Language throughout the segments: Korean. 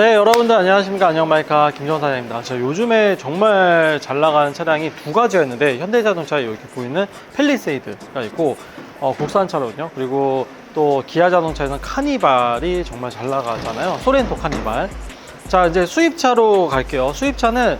네, 여러분들 안녕하십니까. 안녕마이카 김정은 사장입니다. 저 요즘에 정말 잘 나가는 차량이 두 가지가 있는데, 현대자동차에 이렇게 보이는 펠리세이드가 있고, 어, 국산차로군요. 그리고 또 기아자동차에는 카니발이 정말 잘 나가잖아요. 소렌토 카니발. 자, 이제 수입차로 갈게요. 수입차는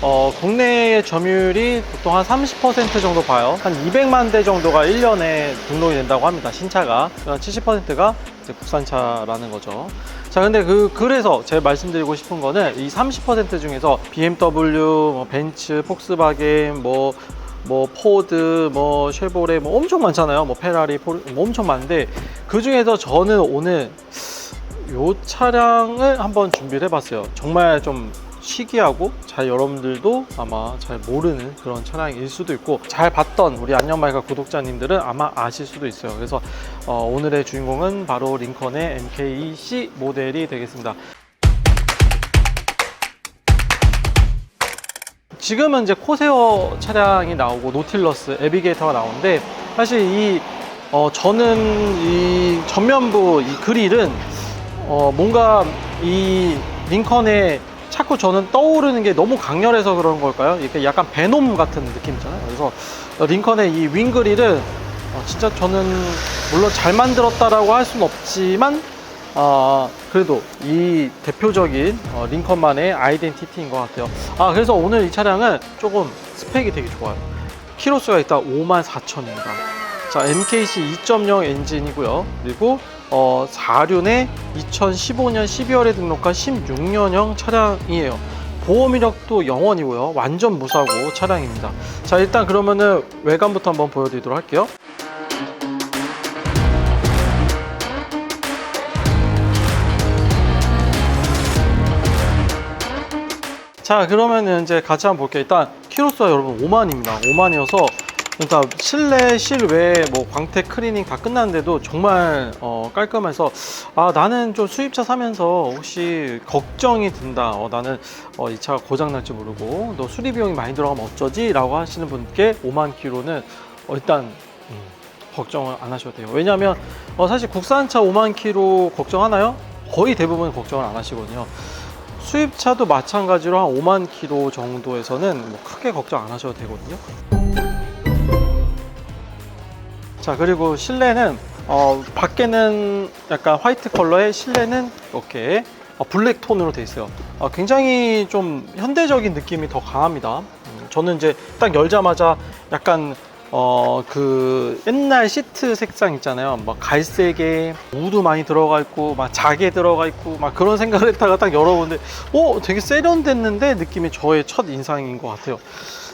어, 국내의 점유율이 보통 한 30% 정도 봐요. 한 200만 대 정도가 1년에 등록이 된다고 합니다. 신차가. 70%가 이제 국산차라는 거죠. 자, 근데 그, 그래서 제가 말씀드리고 싶은 거는 이 30% 중에서 BMW, 뭐 벤츠, 폭스바겐, 뭐, 뭐 포드, 뭐 쉐보레, 뭐 엄청 많잖아요. 뭐 페라리, 포르, 뭐 엄청 많은데 그 중에서 저는 오늘 요 차량을 한번 준비를 해봤어요. 정말 좀 시기하고 잘 여러분들도 아마 잘 모르는 그런 차량일 수도 있고 잘 봤던 우리 안녕말가 구독자님들은 아마 아실 수도 있어요. 그래서 어, 오늘의 주인공은 바로 링컨의 MKC 모델이 되겠습니다. 지금은 이제 코세어 차량이 나오고 노틸러스, 에비게이터가 나오는데 사실 이 어, 저는 이 전면부 이 그릴은 어, 뭔가 이 링컨에 자꾸 저는 떠오르는 게 너무 강렬해서 그런 걸까요? 이렇게 약간 베놈 같은 느낌이잖아요. 그래서 어, 링컨의 이 윙그릴은 어, 진짜 저는 물론 잘 만들었다라고 할 수는 없지만 어, 그래도 이 대표적인 어, 링컨만의 아이덴티티인 것 같아요. 아, 그래서 오늘 이 차량은 조금 스펙이 되게 좋아요. 키로수가 일단 54,000입니다. 자, MKC 2.0 엔진이고요. 그리고 어, 4륜에 2015년 12월에 등록한 16년형 차량이에요. 보험 이력도 0원이고요. 완전 무사고 차량입니다. 자, 일단 그러면은 외관부터 한번 보여드리도록 할게요. 자 그러면은 이제 같이 한번 볼게요 일단 키로수가 여러분 5만입니다 5만이어서 일단 실내 실외 뭐 광택 클리닝 다 끝났는데도 정말 어, 깔끔해서 아 나는 좀 수입차 사면서 혹시 걱정이 든다 어, 나는 어, 이 차가 고장 날지 모르고 너 수리 비용이 많이 들어가면 어쩌지 라고 하시는 분께 5만 키로는 어, 일단 음, 걱정을 안 하셔도 돼요 왜냐하면 어, 사실 국산차 5만 키로 걱정하나요? 거의 대부분 걱정을 안 하시거든요 수입차도 마찬가지로 한 5만 킬로 정도에서는 뭐 크게 걱정 안 하셔도 되거든요. 자 그리고 실내는 어, 밖에는 약간 화이트 컬러의 실내는 이렇게 어, 블랙 톤으로 돼 있어요. 어, 굉장히 좀 현대적인 느낌이 더 강합니다. 음, 저는 이제 딱 열자마자 약간 어 그 옛날 시트 색상 있잖아요. 막 갈색에 우드 많이 들어가 있고 막 자개 들어가 있고 막 그런 생각을 했다가 딱 열어보는데 어 되게 세련됐는데 느낌이 저의 첫 인상인 것 같아요.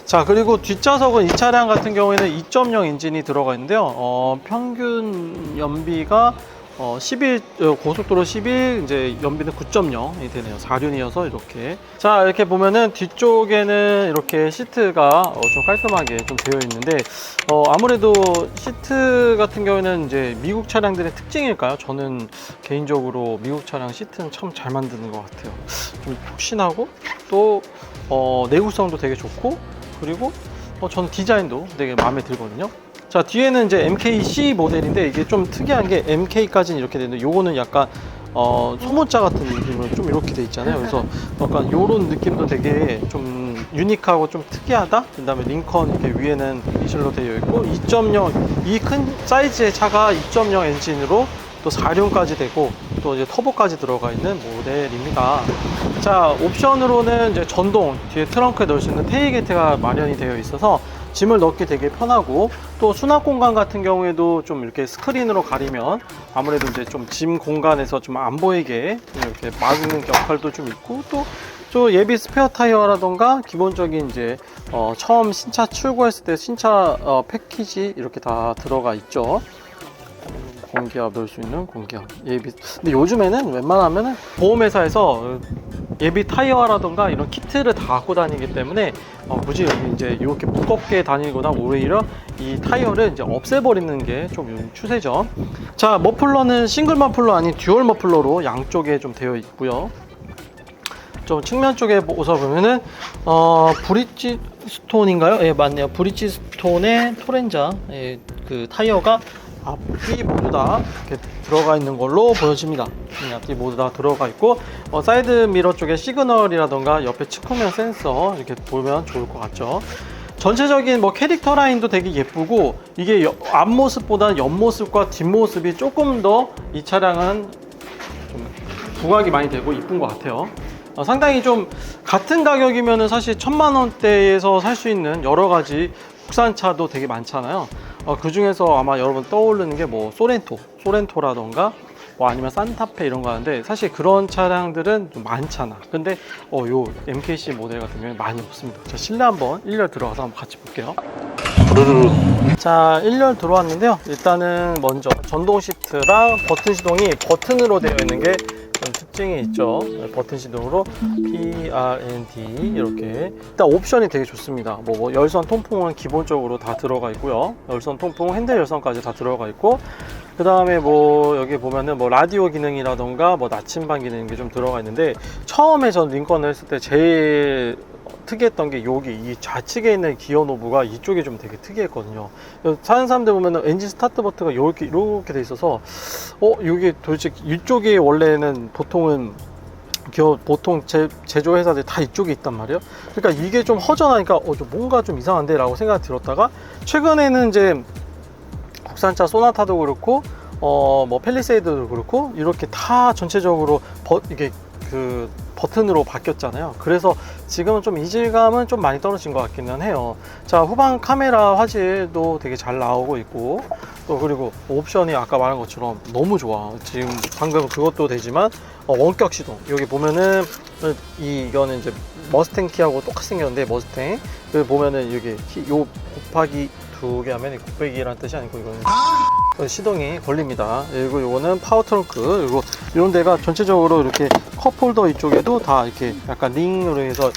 자 그리고 뒷좌석은 이 차량 같은 경우에는 2.0 엔진이 들어가 있는데요. 어, 평균 연비가 어, 11 어, 고속도로 11 이제 연비는 9.0이 되네요. 4륜이어서 이렇게 자 이렇게 보면은 뒤쪽에는 이렇게 시트가 어, 좀 깔끔하게 좀 되어 있는데 어, 아무래도 시트 같은 경우에는 이제 미국 차량들의 특징일까요? 저는 개인적으로 미국 차량 시트는 참 잘 만드는 것 같아요. 좀 푹신하고 또 어, 내구성도 되게 좋고 그리고 어, 저는 디자인도 되게 마음에 들거든요. 자 뒤에는 이제 MKC 모델인데 이게 좀 특이한 게 MK까지는 이렇게 되는데 요거는 약간 어, 소모자 같은 느낌으로 좀 이렇게 돼 있잖아요. 그래서 약간 요런 느낌도 되게 좀 유니크하고 좀 특이하다. 그다음에 링컨 이렇게 위에는 미실로 되어 있고 2.0 이 큰 사이즈의 차가 2.0 엔진으로 또 4륜까지 되고 또 이제 터보까지 들어가 있는 모델입니다. 자 옵션으로는 이제 전동 뒤에 트렁크에 넣을 수 있는 테일게이트가 마련이 되어 있어서 짐을 넣기 되게 편하고 또 수납 공간 같은 경우에도 좀 이렇게 스크린으로 가리면 아무래도 이제 좀 짐 공간에서 좀 안 보이게 이렇게 막는 역할도 좀 있고 또 또 예비 스페어 타이어라던가 기본적인 이제 어, 처음 신차 출고했을 때 신차 어, 패키지 이렇게 다 들어가 있죠. 공기압 넣을 수 있는 공기압 예비 근데 요즘에는 웬만하면은 보험회사에서 예비 타이어라던가 이런 키트를 다 갖고 다니기 때문에 어, 굳이 이제 이렇게 무겁게 다니거나 오히려 이 타이어를 이제 없애버리는 게 좀 추세죠 자 머플러는 싱글 머플러 아닌 듀얼 머플러로 양쪽에 좀 되어 있고요 좀 측면 쪽에 보서 보면은 어 브릿지 스톤인가요? 예 맞네요. 브릿지 스톤의 토렌자 예, 그 타이어가 앞뒤 모두 다 이렇게 들어가 있는 걸로 보여집니다. 음, 앞뒤 모두 다 들어가 있고 어, 사이드 미러 쪽에 시그널이라던가 옆에 측후면 센서 이렇게 보면 좋을 것 같죠. 전체적인 뭐 캐릭터 라인도 되게 예쁘고 이게 여- 앞모습보다 옆모습과 뒷모습이 조금 더 이 차량은 좀 부각이 많이 되고 이쁜 것 같아요. 어, 상당히 좀 같은 가격이면은 사실 천만 원대에서 살 수 있는 여러 가지 국산차도 되게 많잖아요. 어, 그 중에서 아마 여러분 떠오르는 게 뭐 소렌토, 소렌토라던가 뭐 아니면 산타페 이런 거 하는데 사실 그런 차량들은 좀 많잖아. 근데 어, 요 MKC 모델 같은 경우에 많이 없습니다. 자, 실내 한번 1열 들어가서 한번 같이 볼게요. 자, 1열 들어왔는데요. 일단은 먼저 전동 시트랑 버튼 시동이 버튼으로 되어 있는 게좀 특징이 있죠. 네, 버튼 시동으로 P, R, N, D 이렇게 일단 옵션이 되게 좋습니다. 뭐, 뭐 열선 통풍은 기본적으로 다 들어가 있고요. 열선 통풍, 핸들 열선까지 다 들어가 있고 그 다음에 뭐 여기 보면은 뭐 라디오 기능이라던가 뭐 나침반 기능 이좀 들어가 있는데 처음에 전 링컨을 했을 때 제일 특이했던 게 여기 이 좌측에 있는 기어 노브가 이쪽이 좀 되게 특이했거든요. 사는 사람들 보면은 엔진 스타트 버튼가 이렇게 이렇게 돼 있어서 어 이게 도대체 이쪽이 원래는 보통은 기어 보통 제, 제조 회사들 다 이쪽에 있단 말이에요. 그러니까 이게 좀 허전하니까 어, 좀 뭔가 좀 이상한데라고 생각 들었다가 최근에는 이제 국산차 소나타도 그렇고 어 뭐 펠리세이드도 그렇고 이렇게 다 전체적으로 버, 이게 그 버튼으로 바뀌었잖아요. 그래서 지금은 좀 이질감은 좀 많이 떨어진 것 같기는 해요. 자 후방 카메라 화질도 되게 잘 나오고 있고 또 그리고 옵션이 아까 말한 것처럼 너무 좋아. 지금 방금 그것도 되지만 어, 원격 시동 여기 보면은 이 이거는 이제 머스탱 키하고 똑같이 생겼는데 머스탱 그 보면은 여기 키, 요 곱하기 두 개 하면 이 곱빼기라는 뜻이 아니고 이거는 어, 시동이 걸립니다. 그리고 요거는 파워 트렁크 그리고 이런 데가 전체적으로 이렇게 컵홀더 이쪽에도 다 이렇게 약간 링으로 해서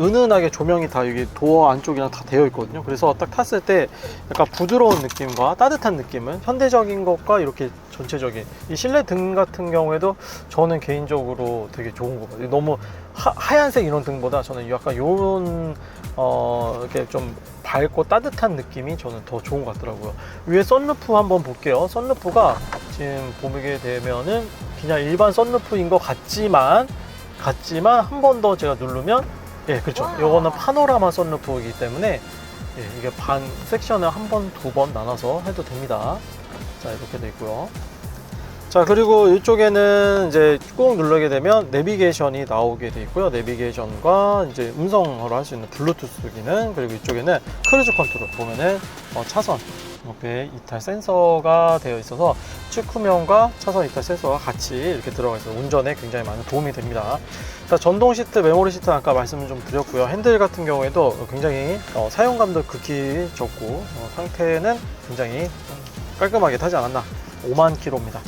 은은하게 조명이 다 여기 도어 안쪽이랑 다 되어 있거든요. 그래서 딱 탔을 때 약간 부드러운 느낌과 따뜻한 느낌은 현대적인 것과 이렇게 전체적인 이 실내 등 같은 경우에도 저는 개인적으로 되게 좋은 것 같아요. 너무 하, 얀색 이런 등보다 저는 약간 요런 어 이렇게 좀 밝고 따뜻한 느낌이 저는 더 좋은 것 같더라고요. 위에 썬루프 한번 볼게요. 썬루프가 지금 보게 되면은 그냥 일반 썬루프인 것 같지만 같지만 한 번 더 제가 누르면 예 그렇죠. 와. 요거는 파노라마 썬루프이기 때문에 예, 이게 반 섹션을 한 번, 두 번 나눠서 해도 됩니다. 자 이렇게 돼 있고요. 자 그리고 이쪽에는 이제 꾹 누르게 되면 내비게이션이 나오게 돼 있고요 내비게이션과 이제 음성으로 할 수 있는 블루투스 기능 그리고 이쪽에는 크루즈 컨트롤 보면은 어, 차선 옆에 이탈 센서가 되어 있어서 측 후면과 차선 이탈 센서가 같이 이렇게 들어가 있어서 운전에 굉장히 많은 도움이 됩니다 자, 전동 시트, 메모리 시트 아까 말씀을 좀 드렸고요 핸들 같은 경우에도 굉장히 어, 사용감도 극히 적고 어, 상태는 굉장히 깔끔하게 타지 않았나 5만 킬로입니다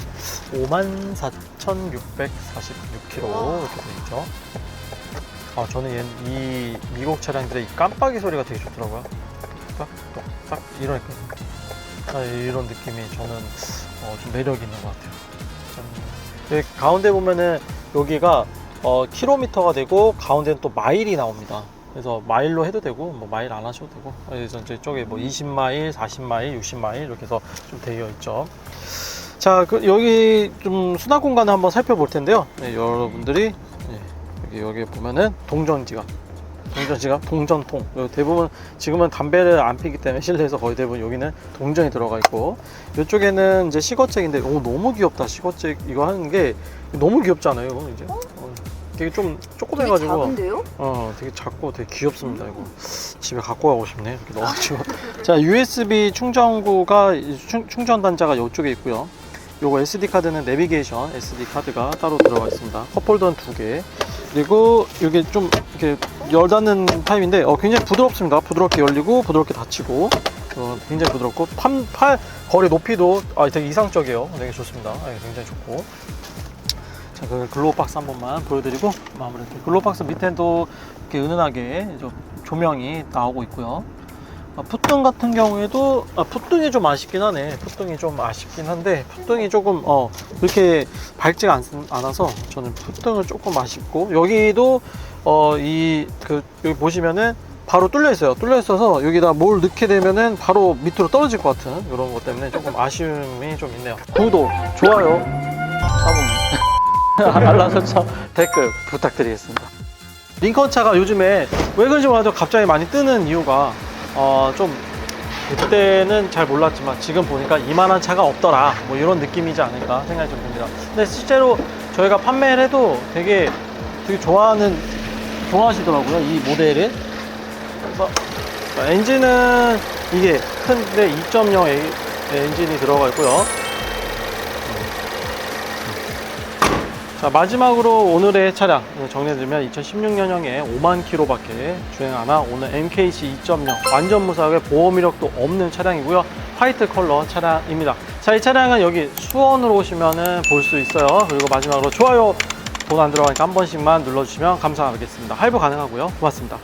54,646km 이렇게 되어 있죠. 아, 저는 얘, 이 미국 차량들의 이 깜빡이 소리가 되게 좋더라고요. 딱, 딱, 딱 이러니까. 아, 이런 느낌이 저는 어, 좀 매력 있는 것 같아요. 짠. 여기 가운데 보면은 여기가 어, 킬로미터가 되고 가운데는 또 마일이 나옵니다. 그래서 마일로 해도 되고 뭐 마일 안 하셔도 되고 그래서 이제 쪽에 뭐 20마일, 40마일, 60마일 이렇게 해서 좀 되어 있죠. 자, 그 여기 좀 수납 공간을 한번 살펴볼 텐데요. 네, 여러분들이 네, 여기 여기 보면은 동전 지갑, 동전 지갑, 동전통. 요 대부분 지금은 담배를 안 피기 때문에 실내에서 거의 대부분 여기는 동전이 들어가 있고 이쪽에는 이제 시거잭인데 오 너무 귀엽다 시거잭 이거 하는 게 너무 귀엽잖아요. 이거 이제 어, 되게 좀 조그매가지고 작은데요? 어, 되게 작고 되게 귀엽습니다. 이거 집에 갖고 가고 싶네. 이렇게 넣어가지고. 자, USB 충전구가 이 충, 충전 단자가 이쪽에 있고요. 요거 SD 카드는 내비게이션 SD 카드가 따로 들어가 있습니다. 컵홀더는 두 개. 그리고 이게 좀 이렇게 열 닫는 타입인데 어, 굉장히 부드럽습니다. 부드럽게 열리고 부드럽게 닫히고 어, 굉장히 부드럽고 팔, 팔 거리 높이도 아, 되게 이상적이에요. 되게 좋습니다. 네, 굉장히 좋고. 자, 그 글로우 박스 한 번만 보여드리고 마무리할게요. 글로우 박스 밑에도 이렇게 은은하게 좀 조명이 나오고 있고요. 아, 풋등 같은 경우에도 아, 풋등이 좀 아쉽긴 하네. 풋등이 좀 아쉽긴 한데 풋등이 조금 어 그렇게 밝지가 않, 않아서 저는 풋등을 조금 아쉽고 여기도 어 이 그 여기 보시면은 바로 뚫려 있어요. 뚫려 있어서 여기다 뭘 넣게 되면은 바로 밑으로 떨어질 것 같은 이런 것 때문에 조금 아쉬움이 좀 있네요. 구독, 좋아요, 따봉, 알람 설정, 댓글 부탁드리겠습니다. 링컨 차가 요즘에 왜 그런지 몰라도 갑자기 많이 뜨는 이유가 어, 좀 그때는 잘 몰랐지만 지금 보니까 이만한 차가 없더라 뭐 이런 느낌이지 않을까 생각이 좀 듭니다. 근데 실제로 저희가 판매를 해도 되게 되게 좋아하는 좋아하시더라고요 이 모델을. 그래서 자, 엔진은 이게 큰데 2.0 에- 엔진이 들어가 있고요. 자 마지막으로 오늘의 차량 정리해드리면 2016년형에 5만 킬로밖에 주행 안 한 오늘 MKC 2.0 완전 무사하게 보험 이력도 없는 차량이고요 화이트 컬러 차량입니다 자 이 차량은 여기 수원으로 오시면 은 볼 수 있어요 그리고 마지막으로 좋아요 돈 안 들어가니까 한 번씩만 눌러주시면 감사하겠습니다. 할부 가능하고요. 고맙습니다